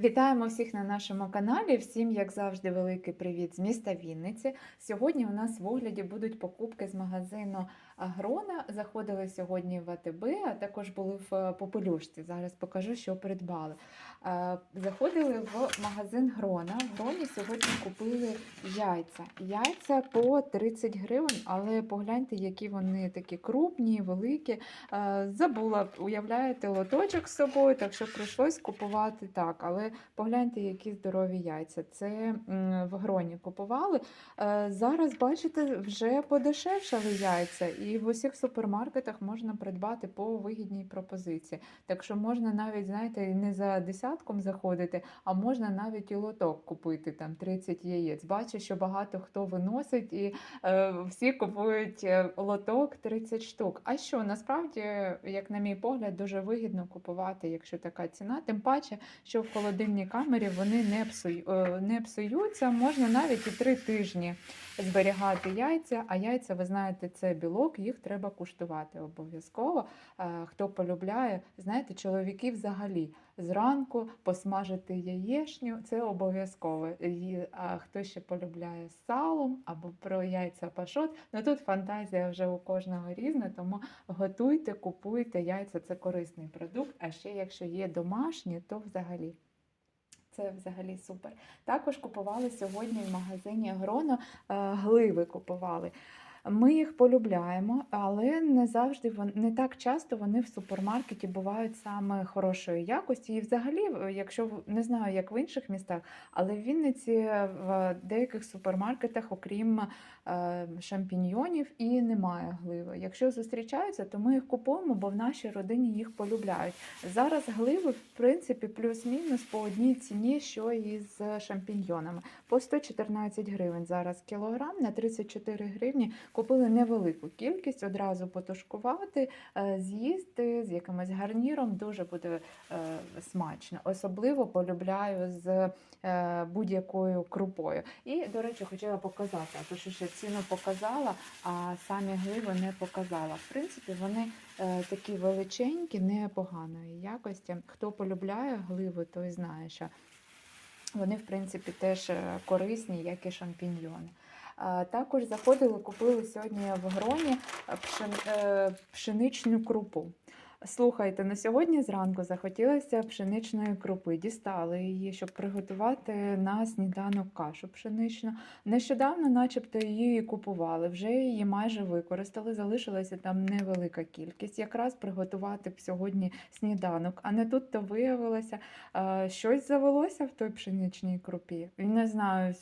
Вітаємо всіх на нашому каналі. Всім, як завжди, великий привіт з міста Вінниці. Сьогодні у нас в огляді будуть покупки з магазину Агрона. Заходили сьогодні в АТБ, а також були в е, Попелюшці. Зараз покажу, що придбали. Е, Заходили в магазин Грона. В Гроні сьогодні купили яйця. Яйця по 30 гривень, але погляньте, які вони такі крупні, великі. Е, Забула, уявляєте, лоточок з собою, так що прийшлось купувати так. Але погляньте, які здорові яйця. Це в гроні купували. Зараз, бачите, вже подешевшали яйця, і в усіх супермаркетах можна придбати по вигідній пропозиції. Так що можна навіть, знаєте, не за десятком заходити, а можна навіть і лоток купити там 30 яєць. Бачу, що багато хто виносить і е, всі купують е, лоток 30 штук. А що насправді, як на мій погляд, дуже вигідно купувати, якщо така ціна, тим паче, що в холодильній камері вони не, псую, е, не псуються, можна навіть і три тижні зберігати яйця. А яйця, ви знаєте, це білок, їх треба куштувати обов'язково. Е, Хто полюбляє, знаєте, чоловіки взагалі зранку посмажити яєчню це обов'язково. А хто ще полюбляє салом або про яйця пашот, ну тут фантазія вже у кожного різна, тому готуйте, купуйте яйця, це корисний продукт. А ще якщо є домашні, то взагалі. Це взагалі супер. Також купували сьогодні в магазині Агроно е, гливи купували. Ми їх полюбляємо, але не завжди не так часто вони в супермаркеті бувають саме хорошої якості. І взагалі, якщо не знаю, як в інших містах, але в Вінниці в деяких супермаркетах, окрім шампіньйонів, і немає гливи. Якщо зустрічаються, то ми їх купуємо, бо в нашій родині їх полюбляють. Зараз гливи, в принципі, плюс-мінус по одній ціні, що і з шампіньйонами. По 114 гривень зараз кілограм на 34 гривні купили невелику кількість, одразу потушкувати, е, з'їсти з якимось гарніром, дуже буде е, смачно. Особливо полюбляю з е, будь-якою крупою. І, до речі, хотіла показати, а то що ще ціну показала, а самі гливи не показала. В принципі, вони е, такі величенькі, непоганої якості. Хто полюбляє гливи, той знає, що вони, в принципі, теж е, корисні, як і шампіньйони. Також заходили, купили сьогодні в гроні е, пшеничну крупу. Слухайте, на сьогодні зранку захотілося пшеничної крупи. Дістали її, щоб приготувати на сніданок кашу пшеничну. Нещодавно, начебто, її купували, вже її майже використали. Залишилася там невелика кількість. Якраз приготувати б сьогодні сніданок. А не тут то виявилося, щось завелося в той пшеничній крупі. Не знаю,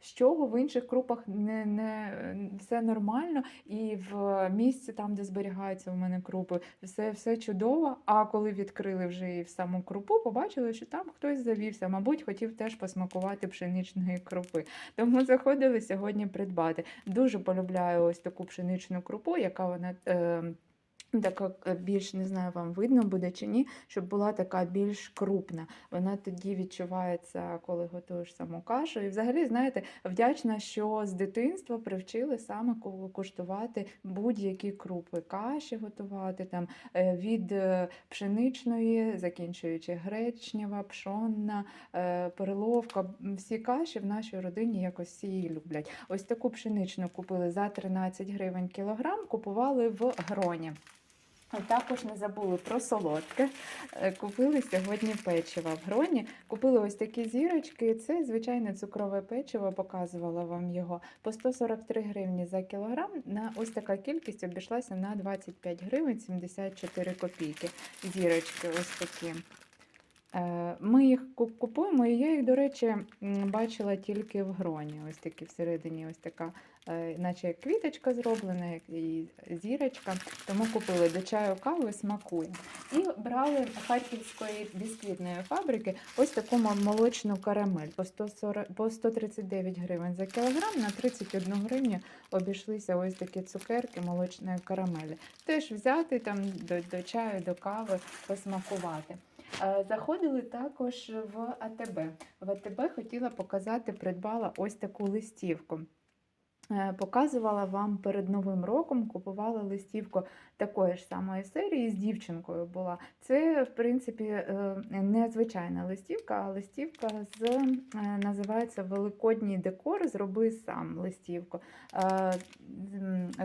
з чого в інших крупах не, не все нормально, і в місці, там, де зберігаються у мене крупи, все, все чудово. А коли відкрили вже і в саму крупу, побачили, що там хтось завівся. Мабуть, хотів теж посмакувати пшеничної крупи. Тому заходили сьогодні придбати. Дуже полюбляю ось таку пшеничну крупу, яка вона. Е, Така е, більш не знаю, вам видно буде чи ні, щоб була така більш крупна. Вона тоді відчувається, коли готуєш саму кашу. І взагалі, знаєте, вдячна, що з дитинства привчили саме куштувати будь-які крупи, каші готувати там е, від е, пшеничної, закінчуючи гречнева, пшонна, е, переловка. Всі каші в нашій родині якось всі її люблять. Ось таку пшеничну купили за 13 гривень кілограм, купували в гроні. Також не забули про солодке. Е, Купили сьогодні печиво в гроні. Купили ось такі зірочки. Це звичайне цукрове печиво, показувала вам його. По 143 гривні за кілограм. На ось така кількість обійшлася на 25 гривень 74 копійки. Зірочки ось такі. Е, Ми їх купуємо, і я їх, до речі, бачила тільки в гроні. Ось такі всередині, ось така, е, наче як квіточка зроблена, і зірочка. Тому купили до чаю кави, смакує. І брали харківської бісквітної фабрики ось таку молочну карамель по 140, по 139 гривень за кілограм, на 31 гривню обійшлися ось такі цукерки молочної карамелі. Теж взяти там до, до чаю, до кави, посмакувати. Е, Заходили також в АТБ. В АТБ хотіла показати, придбала ось таку листівку. Е, Показувала вам перед Новим роком, купувала листівку такої ж самої серії з дівчинкою була. Це, в принципі, е, не звичайна листівка, а листівка з е, називається Великодній декор. Зроби сам листівку. Е,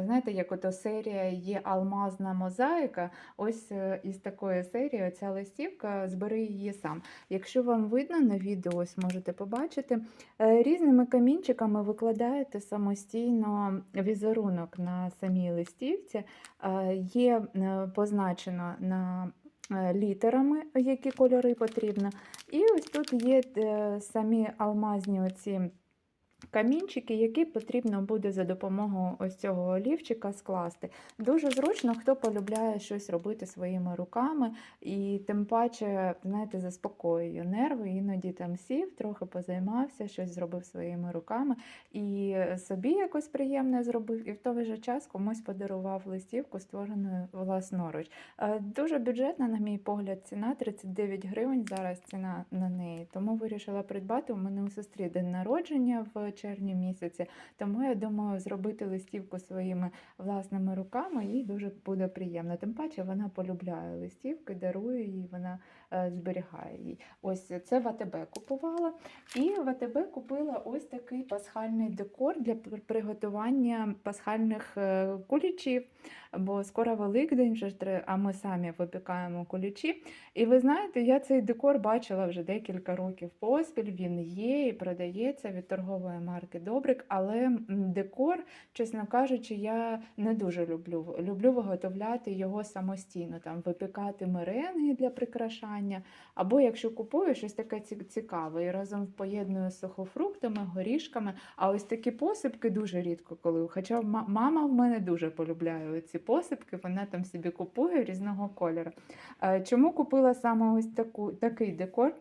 Знаєте, як ото серія є алмазна мозаїка. Ось із такої серії ця листівка, збери її сам. Якщо вам видно на відео, ось можете побачити. Різними камінчиками викладаєте самостійно візерунок на самій листівці. Є е, позначено на е, літерами, які кольори потрібно. І ось тут є е, самі алмазні оці камінчики, які потрібно буде за допомогою ось цього олівчика скласти. Дуже зручно, хто полюбляє щось робити своїми руками, і тим паче, знаєте, заспокоює нерви. Іноді там сів, трохи позаймався, щось зробив своїми руками, і собі якось приємне зробив, і в той же час комусь подарував листівку, створену власноруч. Е, Дуже бюджетна, на мій погляд, ціна 39 гривень. Зараз ціна на неї. Тому вирішила придбати. У мене у сестрі день народження в червні місяці. Тому я думаю, зробити листівку своїми власними руками їй дуже буде приємно. Тим паче вона полюбляє листівки, дарує їй, вона зберігає її. Ось це в АТБ купувала. І в АТБ купила ось такий пасхальний декор для приготування пасхальних е, кулічів. Бо скоро Великдень, вже а ми самі випікаємо кулічі. І ви знаєте, я цей декор бачила вже декілька років поспіль. Він є і продається від торгової марки Добрик. Але декор, чесно кажучи, я не дуже люблю. Люблю виготовляти його самостійно, там випікати меренги для прикрашання. Або якщо купую щось таке цікаве і разом поєдную з сухофруктами, горішками. А ось такі посипки дуже рідко коли. Хоча мама в мене дуже полюбляє ці посипки, вона там собі купує різного кольору. Е, Чому купила саме ось таку, такий декор?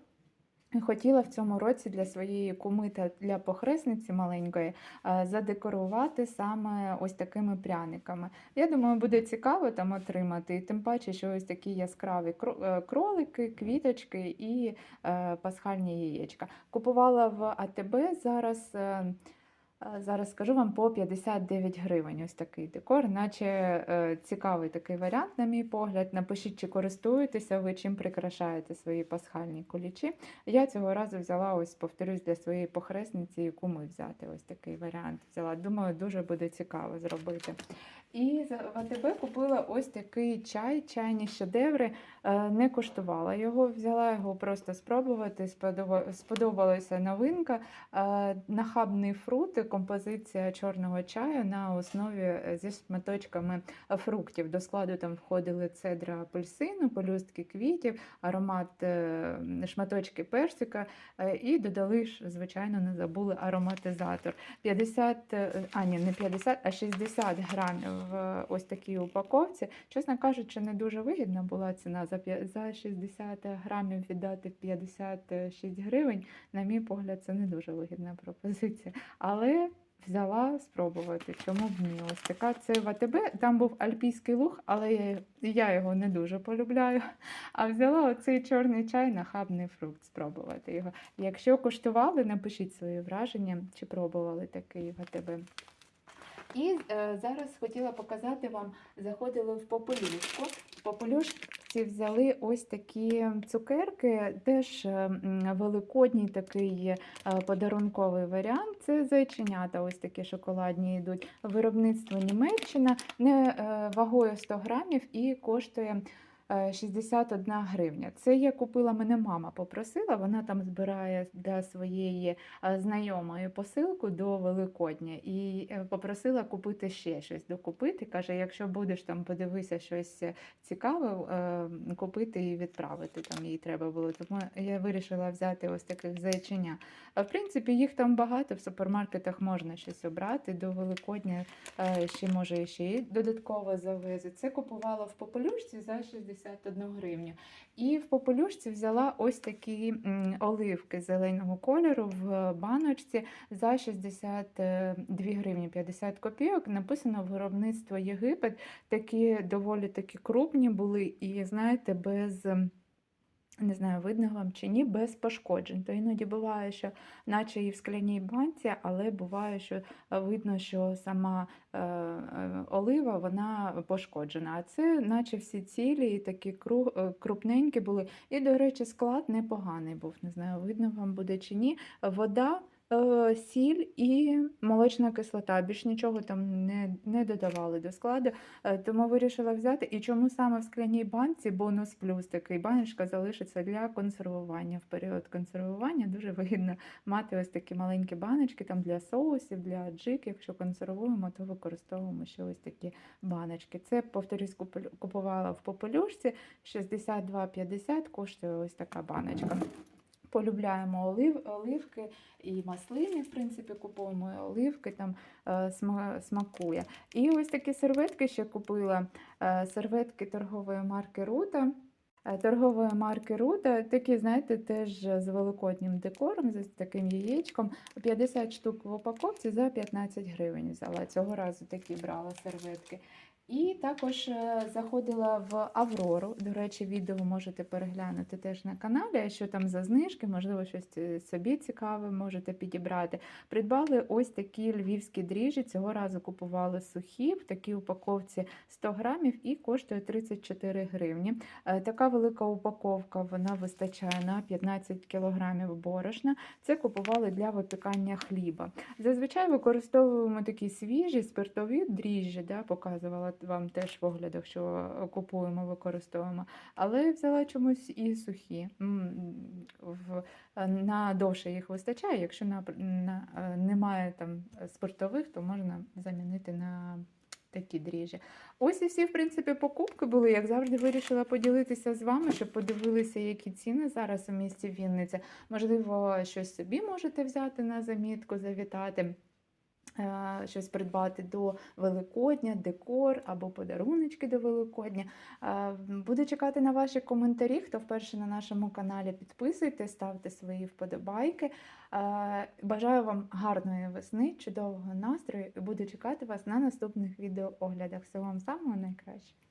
Хотіла в цьому році для своєї куми та для похресниці маленької е, задекорувати саме ось такими пряниками. Я думаю, буде цікаво там отримати. І тим паче, що ось такі яскраві е, кролики, квіточки і е, пасхальні яєчка. Купувала в АТБ зараз. Е, Зараз скажу вам по 59 гривень. Ось такий декор, наче е, цікавий такий варіант, на мій погляд. Напишіть, чи користуєтеся ви, чим прикрашаєте свої пасхальні кулічі. Я цього разу взяла, ось повторюсь, для своєї похресниці і куми взяти ось такий варіант. Взяла. Думаю, дуже буде цікаво зробити. І в АТБ купила ось такий чай, чайні шедеври. Е, Не коштувала його, взяла його просто спробувати. Сподобалася новинка. Нахабний фрукт, композиція чорного чаю на основі е, зі шматочками фруктів. До складу там входили цедра апельсину, пелюстки квітів, аромат е, шматочки персика е, і додали звичайно, не забули ароматизатор. 50, е, а ні, не 50, а 60 грамів в ось такій упаковці. Чесно кажучи, не дуже вигідна була ціна за 60 грамів віддати 56 гривень. На мій погляд, це не дуже вигідна пропозиція. Але взяла спробувати, чому б ні. Ось така це в. Там був альпійський луг, але я, я його не дуже полюбляю. А взяла оцей чорний чай, нахабний фрукт, спробувати його. Якщо куштували, напишіть свої враження, чи пробували такий в АТБ. І е, зараз хотіла показати вам, заходили в попелюшку. В попелюшці взяли ось такі цукерки, теж е, великодній такий е, подарунковий варіант. Це зайченята, ось такі шоколадні йдуть. Виробництво Німеччина, не е, вагою 100 грамів і коштує. Е, 61 гривня. Це я купила, мене мама попросила, вона там збирає для своєї е, знайомої посилку до Великодня і е, попросила купити ще щось докупити. Каже, якщо будеш там подивися щось цікаве, е, купити і відправити. Там їй треба було. Тому я вирішила взяти ось таких зайченя. А в принципі, їх там багато, в супермаркетах можна щось обрати. До Великодня е, ще може ще й додатково завезуть. Це купувала в попелюшці за 61 гривню. І в попелюшці взяла ось такі оливки зеленого кольору в баночці за 62 гривні 50 копійок. Написано виробництво Єгипет. Такі доволі такі крупні були, і знаєте, без. Не знаю, видно вам чи ні, без пошкоджень. То іноді буває, що наче і в скляній банці, але буває, що е, видно, що сама е, е, олива вона пошкоджена. А це наче всі цілі і такі кру, крупненькі були. І, до речі, склад непоганий був. Не знаю, видно вам буде чи ні. Вода. Е, Сіль і молочна кислота. Більш нічого там не, не додавали до складу. Е, Тому вирішила взяти. І чому саме в скляній банці бонус плюс такий баночка залишиться для консервування. В період консервування дуже вигідно мати ось такі маленькі баночки там для соусів, для джик. Якщо консервуємо, то використовуємо ще ось такі баночки. Це, повторюсь, купу- купувала в попелюшці 62,50 коштує ось така баночка. Полюбляємо олив, оливки і маслини, в принципі, купуємо і оливки, там е, смакує. І ось такі серветки ще купила. Е, серветки торгової марки Рута. Е, Торгової марки Рута, такі, знаєте, теж з великоднім декором, з таким яєчком. 50 штук в упаковці за 15 гривень взяла. Цього разу такі брала серветки. І також е, заходила в Аврору. До речі, відео можете переглянути теж на каналі, що там за знижки, можливо, щось е, собі цікаве можете підібрати. Придбали ось такі львівські дріжджі. Цього разу купували сухі в такій упаковці 100 грамів і коштує 34 гривні. Е, Така велика упаковка вона вистачає на 15 кілограмів борошна. Це купували для випікання хліба. Зазвичай використовуємо такі свіжі спиртові дріжджі, да, показувала вам теж в оглядах, що купуємо, використовуємо. Але взяла чомусь і сухі. На довше їх вистачає. Якщо на, на, немає там спиртових, то можна замінити на такі дріжджі. Ось і всі, в принципі, покупки були. Як завжди, вирішила поділитися з вами, щоб подивилися, які ціни зараз у місті Вінниця. Можливо, щось собі можете взяти на замітку, завітати. Е, Щось придбати до Великодня, декор або подаруночки до Великодня. Е, Буду чекати на ваші коментарі. Хто вперше на нашому каналі підписуйтесь, ставте свої вподобайки. Е, Бажаю вам гарної весни, чудового настрою і буду чекати вас на наступних відеооглядах. Всього вам самого найкращого.